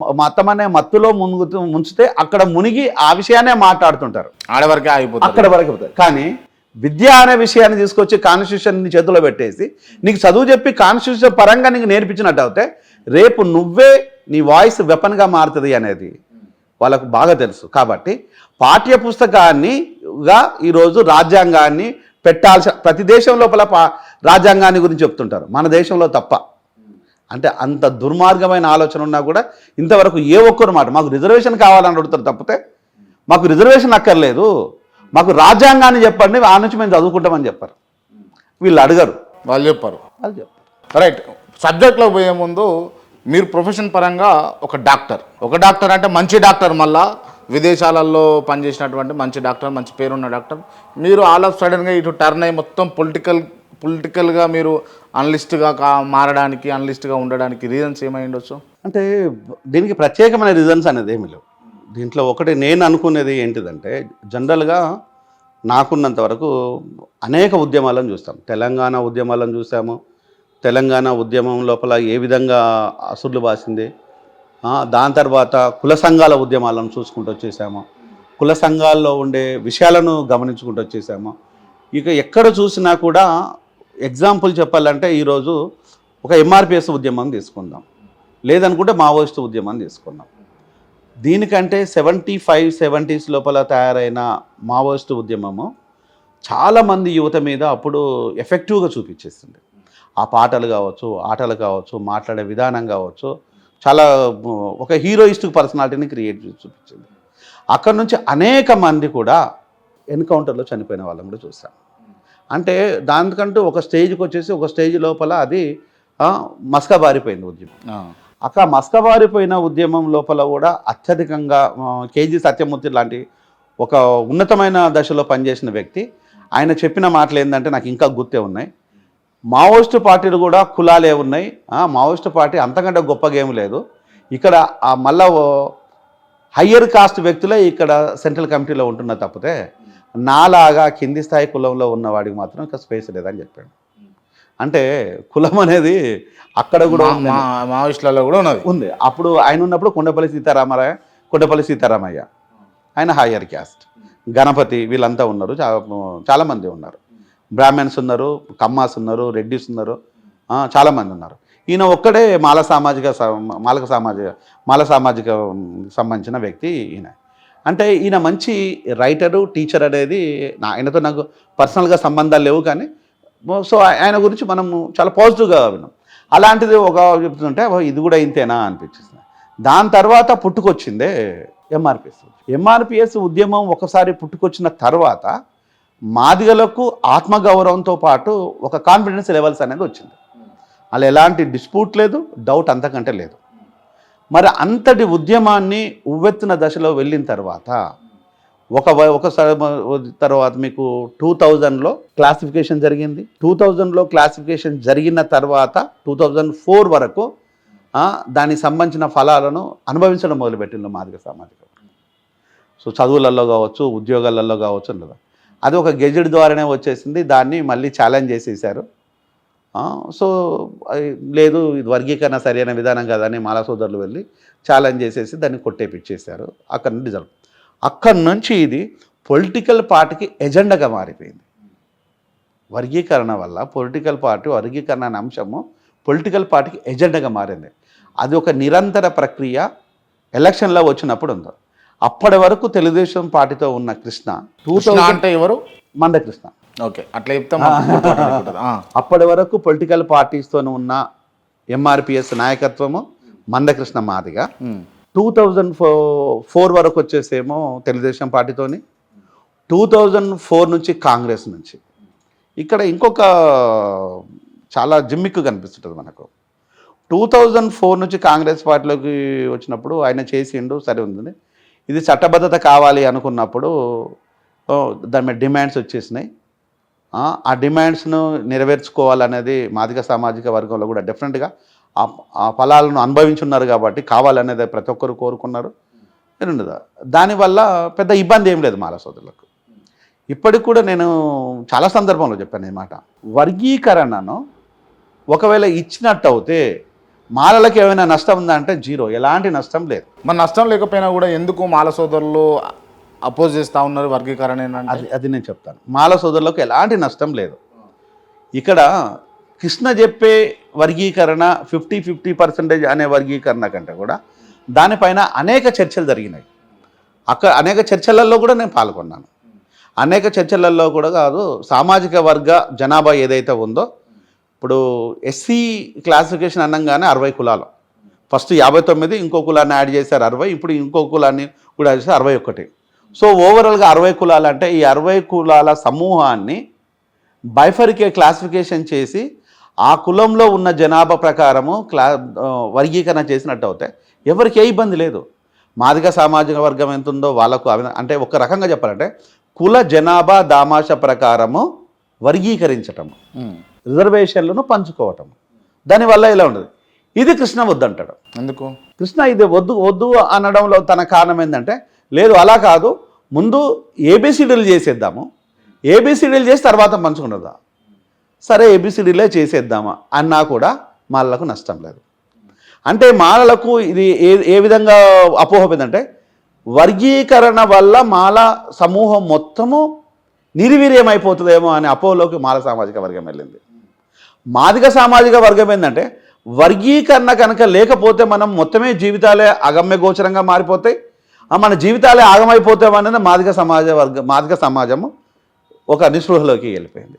మా అత్తమనే మత్తులో మునుగుతూ ముంచితే అక్కడ మునిగి ఆ విషయాన్నే మాట్లాడుతుంటారు. ఆడవరకే ఆగిపోతారు. అక్కడ వరకు కానీ విద్య అనే విషయాన్ని తీసుకొచ్చి కాన్స్టిట్యూషన్ నీ చేతిలో పెట్టేసి నీకు చదువు చెప్పి కాన్స్టిట్యూషన్ పరంగా నీకు నేర్పించినట్టు అవుతే రేపు నువ్వే నీ వాయిస్ వెపన్గా మారుతుంది అనేది వాళ్ళకు బాగా తెలుసు. కాబట్టి పాఠ్య పుస్తకాన్ని గా ఈరోజు రాజ్యాంగాన్ని పెట్టాల్సిన ప్రతి దేశం లోపల పా రాజ్యాంగాన్ని గురించి చెప్తుంటారు. మన దేశంలో తప్ప. అంటే అంత దుర్మార్గమైన ఆలోచన ఉన్నా కూడా ఇంతవరకు ఏ ఒక్కరు మాట మాకు రిజర్వేషన్ కావాలని అడుగుతారు తప్పితే మాకు రిజర్వేషన్ అక్కర్లేదు. మాకు రాజ్యాంగాన్ని చెప్పండి ఆ నుంచి మేము చదువుకుంటామని చెప్పారు. వీళ్ళు అడగరు. వాళ్ళు చెప్పారు. వాళ్ళు చెప్పారు. రైట్. సబ్జెక్ట్లో పోయే ముందు మీరు ప్రొఫెషన్ పరంగా ఒక డాక్టర్. ఒక డాక్టర్ అంటే మంచి డాక్టర్ మళ్ళా విదేశాలలో పనిచేసినటువంటి మంచి డాక్టర్ మంచి పేరున్న డాక్టర్. మీరు ఆల్ ఆఫ్ సడన్గా ఇటు టర్న్ అయ్యి మొత్తం పొలిటికల్ పొలిటికల్గా మీరు అనలిస్ట్గా కా మారడానికి అనలిస్ట్గా ఉండడానికి రీజన్స్ ఏమై ఉండొచ్చు? అంటే దీనికి ప్రత్యేకమైన రీజన్స్ అనేది ఏమి లేవు. దీంట్లో ఒకటి నేను అనుకునేది ఏంటిదంటే జనరల్గా నాకున్నంత వరకు అనేక ఉద్యమాలను చూస్తాం. తెలంగాణ ఉద్యమాలను చూసాము. తెలంగాణ ఉద్యమం లోపల ఏ విధంగా అసుర్లు బాసింది? దాని తర్వాత కుల సంఘాల ఉద్యమాలను చూసుకుంటూ వచ్చేసాము. కుల సంఘాల్లో ఉండే విషయాలను గమనించుకుంటూ వచ్చేసాము. ఇక ఎక్కడ చూసినా కూడా ఎగ్జాంపుల్ చెప్పాలంటే ఈరోజు ఒక ఎంఆర్పిఎస్ ఉద్యమం తీసుకుందాం. లేదనుకుంటే మావోయిస్ట్ ఉద్యమం తీసుకుందాం. దీనికంటే సెవెంటీ ఫైవ్ సెవెంటీస్ లోపల తయారైన మావోయిస్ట్ ఉద్యమము చాలామంది యువత మీద అప్పుడు ఎఫెక్టివ్గా చూపించేస్తుంది ఆ పాటలు కావచ్చు ఆటలు కావచ్చు మాట్లాడే విధానం కావచ్చు చాలా ఒక హీరోయిస్టిక్ పర్సనాలిటీని క్రియేట్ చూపించింది. అక్కడ నుంచి అనేక మంది కూడా ఎన్కౌంటర్లో చనిపోయిన వాళ్ళని కూడా చూసాం. అంటే దానికంటూ ఒక స్టేజ్కి వచ్చేసి ఒక స్టేజ్ లోపల అది మసకబారిపోయింది ఉద్యమం. అక్కడ మస్కబారిపోయిన ఉద్యమం లోపల కూడా అత్యధికంగా కేజీ సత్యమూర్తి లాంటి ఒక ఉన్నతమైన దశలో పనిచేసిన వ్యక్తి. ఆయన చెప్పిన మాటలు ఏంటంటే నాకు ఇంకా గుర్తే ఉన్నాయి. మావోయిస్ట్ పార్టీలు కూడా కులాలే ఉన్నాయి. మావోయిస్ట్ పార్టీ అంతకంటే గొప్ప గేమ్ లేదు. ఇక్కడ మళ్ళా హయ్యర్ కాస్ట్ వ్యక్తులే ఇక్కడ సెంట్రల్ కమిటీలో ఉంటున్న తప్పితే నాలాగా కింది స్థాయి కులంలో ఉన్న వాడికి మాత్రం ఇంకా స్పేస్ లేదని చెప్పాడు. అంటే కులం అనేది అక్కడ కూడా మావోయిస్టులలో కూడా ఉన్నది. ఉంది. అప్పుడు ఆయన ఉన్నప్పుడు కొండపల్లి సీతారామరాయ కొండపల్లి సీతారామయ్య. ఆయన హయ్యర్ క్యాస్ట్. గణపతి వీళ్ళంతా ఉన్నారు. చాలా చాలామంది ఉన్నారు. బ్రాహ్మణ్స్ ఉన్నారు కమ్మాస్ ఉన్నారు రెడ్డిస్ ఉన్నారు. చాలామంది ఉన్నారు. ఈయన ఒక్కడే మాల సామాజిక మాలక సామాజిక మాల సామాజిక సంబంధించిన వ్యక్తి ఈయన. అంటే ఈయన మంచి రైటరు టీచర్ అనేది నా ఆయనతో నాకు పర్సనల్గా సంబంధాలు లేవు కానీ సో ఆయన గురించి మనము చాలా పాజిటివ్గా విన్నాం. అలాంటిది ఒక చెప్తుంటే ఇది కూడా ఇంతేనా? అనిపించింది. దాని తర్వాత పుట్టుకొచ్చిందే ఎంఆర్పిఎస్ ఎంఆర్పిఎస్ ఉద్యమం ఒకసారి పుట్టుకొచ్చిన తర్వాత మాదిగలకు ఆత్మగౌరవంతో పాటు ఒక కాన్ఫిడెన్స్ లెవెల్స్ అనేది వచ్చింది. అలా ఎలాంటి డిస్ప్యూట్ లేదు డౌట్ అంతకంటే లేదు. మరి అంతటి ఉద్యమాన్ని ఉవ్వెత్తిన దశలో వెళ్ళిన తర్వాత ఒక ఒకసారి తర్వాత మీకు టూ థౌజండ్లో క్లాసిఫికేషన్ జరిగింది. టూ థౌజండ్లో క్లాసిఫికేషన్ జరిగిన తర్వాత టూ థౌజండ్ ఫోర్ వరకు దానికి సంబంధించిన ఫలాలను అనుభవించడం మొదలుపెట్టింది మాదిక సామాజిక సో చదువులలో కావచ్చు ఉద్యోగాలలో కావచ్చు అది ఒక గెజెట్ ద్వారానే వచ్చేసింది. దాన్ని మళ్ళీ ఛాలెంజ్ చేసేసారు. సో లేదు ఇది వర్గీకరణ సరైన విధానం కాదని మాలా సోదరులు వెళ్ళి ఛాలెంజ్ చేసేసి దాన్ని కొట్టేపిచ్చేశారు. అక్కడ నుండి రిజల్ట్ అక్కడి నుంచి ఇది పొలిటికల్ పార్టీకి ఎజెండాగా మారిపోయింది. వర్గీకరణ వల్ల పొలిటికల్ పార్టీ వర్గీకరణ అనే అంశము పొలిటికల్ పార్టీకి ఎజెండాగా మారింది. అది ఒక నిరంతర ప్రక్రియ ఎలక్షన్లో వచ్చినప్పుడు ఉంది అప్పటి వరకు తెలుగుదేశం పార్టీతో ఉన్న కృష్ణ టూ అంటే ఎవరు? మందకృష్ణ. ఓకే అట్లా చెప్తే. అప్పటి వరకు పొలిటికల్ పార్టీస్తో ఉన్న MRPS నాయకత్వము Manda Krishna Madiga. Two thousand fo four వరకు వచ్చేసేమో తెలుగుదేశం పార్టీతోని. టూ థౌజండ్ ఫోర్ నుంచి కాంగ్రెస్ నుంచి. ఇక్కడ ఇంకొక చాలా జిమ్మిక్కు కనిపిస్తుంటుంది మనకు. టూ థౌజండ్ ఫోర్ నుంచి కాంగ్రెస్ పార్టీలోకి వచ్చినప్పుడు ఆయన చేసిండు సరే ఉంది ఇది చట్టబద్ధత కావాలి అనుకున్నప్పుడు దాని మీద డిమాండ్స్ వచ్చేసినాయి. ఆ, డిమాండ్స్ను నెరవేర్చుకోవాలనేది మాదిక సామాజిక వర్గంలో కూడా డెఫినెట్గా ఆ ఫలాలను అనుభవించున్నారు కాబట్టి కావాలనేది ప్రతి ఒక్కరు కోరుకున్నారు. దానివల్ల పెద్ద ఇబ్బంది ఏం లేదు మాల సోదరులకు. ఇప్పటికి కూడా నేను చాలా సందర్భంలో చెప్పాను ఈ మాట. వర్గీకరణను ఒకవేళ ఇచ్చినట్టు అవుతే మాలలకు ఏమైనా నష్టం ఉందా అంటే జీరో. ఎలాంటి నష్టం లేదు. మన నష్టం లేకపోయినా కూడా ఎందుకు మాల సోదరులు అపోజ్ చేస్తూ ఉన్నారు వర్గీకరణ ఏంటంటే? అది అది నేను చెప్తాను. మాల సోదరులకు ఎలాంటి నష్టం లేదు. ఇక్కడ కృష్ణ చెప్పే వర్గీకరణ ఫిఫ్టీ ఫిఫ్టీ పర్సెంటేజ్ అనే వర్గీకరణ కంటే కూడా దానిపైన అనేక చర్చలు జరిగినాయి. అక్కడ అనేక చర్చలలో కూడా నేను పాల్గొన్నాను. అనేక చర్చలలో కూడా కాదు సామాజిక వర్గ జనాభా ఏదైతే ఉందో ఇప్పుడు ఎస్సీ క్లాసిఫికేషన్ అనగానే అరవై కులాలు. ఫస్ట్ యాభై తొమ్మిది ఇంకో కులాన్ని యాడ్ చేశారు అరవై ఇప్పుడు ఇంకో కులాన్ని కూడా యాడ్ చేశారు అరవై ఒకటి. సో ఓవరాల్గా అరవై కులాలు అంటే ఈ అరవై కులాల సమూహాన్ని బైఫరికే క్లాసిఫికేషన్ చేసి ఆ కులంలో ఉన్న జనాభా ప్రకారము క్లా వర్గీకరణ చేసినట్టు అవుతాయి. ఎవరికి ఏ ఇబ్బంది లేదు. మాదిగ సామాజిక వర్గం ఎంత ఉందో వాళ్ళకు అవి- అంటే ఒక రకంగా చెప్పాలంటే కుల జనాభా దామాష ప్రకారము వర్గీకరించటం. రిజర్వేషన్లను పంచుకోవటం దానివల్ల ఇలా ఉండదు? ఇది కృష్ణ వద్దంటాడు. ఎందుకు? కృష్ణ ఇది వద్దు వద్దు అనడంలో తన కారణం ఏంటంటే లేదు అలా కాదు. ముందు ఏబిసిడీలు చేసేద్దాము. ఏబిసిడీలు చేసి తర్వాత పంచుకున్నదా? సరే ఏబిసిడీలే చేసేద్దామా? అన్నా కూడా మాలలకు నష్టం లేదు. అంటే మాలలకు ఇది ఏ ఏ విధంగా అపోహపోయిందంటే వర్గీకరణ వల్ల మాల సమూహం మొత్తము నిర్వీర్యమైపోతుందేమో అనే అపోహలోకి మాల సామాజిక వర్గం వెళ్ళింది. మాదిగ సామాజిక వర్గం ఏంటంటే వర్గీకరణ కనుక లేకపోతే మనం మొత్తమే జీవితాలే అగమ్య గోచరంగా మారిపోతాయి. మన జీవితాలే ఆగమైపోతామనేది మాదిక సమాజ వర్గ మాదిక సమాజము ఒక నిస్పృహలోకి వెళ్ళిపోయింది.